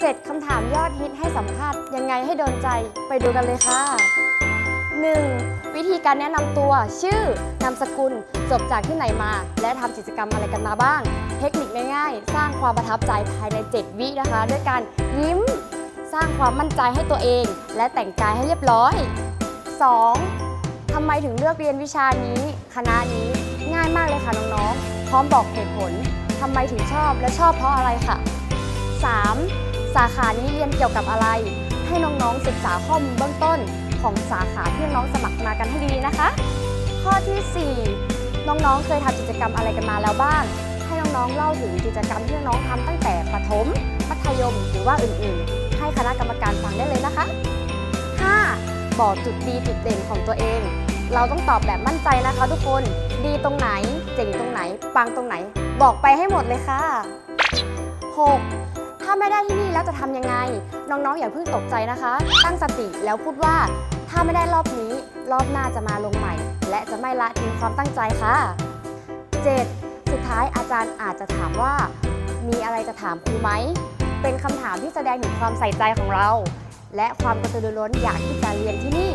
7คำถามยอดฮิตให้สัมภาษณ์ยังไงให้โดนใจไปดูกันเลยค่ะ 1. วิธีการแนะนำตัว ชื่อนามสกุล จบจากที่ไหนมา และทำกิจกรรมอะไรกันมาบ้าง เทคนิคง่ายๆ สร้างความประทับใจภายใน 7 วินะคะ ด้วยการยิ้ม สร้างความมั่นใจให้ตัวเอง และแต่งกายให้เรียบร้อย 2. ทำไมถึงเลือกเรียนวิชานี้ คณะนี้ง่ายมากเลยค่ะน้องๆพร้อมบอกเหตุผลทำไมถึงชอบและชอบเพราะอะไรค่ะ 3. สาขานี้เรียนเกี่ยวกับอะไร ให้น้องๆศึกษาข้อมูลเบื้องต้นของสาขาที่น้องๆสมัครมากันให้ดีนะคะ ข้อทีสี่ 4 น้องๆ เคยทำกิจกรรมอะไรกันมาแล้วบ้าง ให้น้องๆ เล่าถึงกิจกรรมที่น้องๆทำตั้งแต่ประถม มัธยม หรือว่าอื่นๆ ให้คณะกรรมการฟังได้เลยนะคะ 5. บอกจุดดีจุดเด่นของตัวเอง เราต้องตอบแบบมั่นใจนะคะ ทุกคน ดีตรงไหน เจ๋งตรงไหน ปังตรงไหน บอกไปให้หมดเลยค่ะ 6. ถ้าไม่ได้ที่นี่แล้วจะทำยังไง น้องๆ อย่าเพิ่งตกใจนะคะ ตั้งสติแล้วพูดว่า ถ้าไม่ได้รอบนี้ รอบหน้าจะมาลงใหม่ และจะไม่ละทิ้งความตั้งใจค่ะ 7. สุดท้ายอาจารย์อาจจะถามว่า มีอะไรจะถามครูไหม เป็นคำถามที่แสดงถึงความใส่ใจของเรา และความกระตือรือร้นอยากที่จะเรียนที่นี่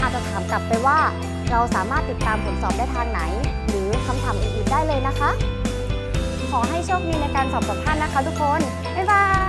อาจจะถามกลับไปว่า เราสามารถติดตามผลสอบได้ทางไหน หรือคำถามอื่นๆได้เลยนะคะ ขอให้โชคดีในการสอบสัมภาษณ์นะคะทุกคน บ๊ายบาย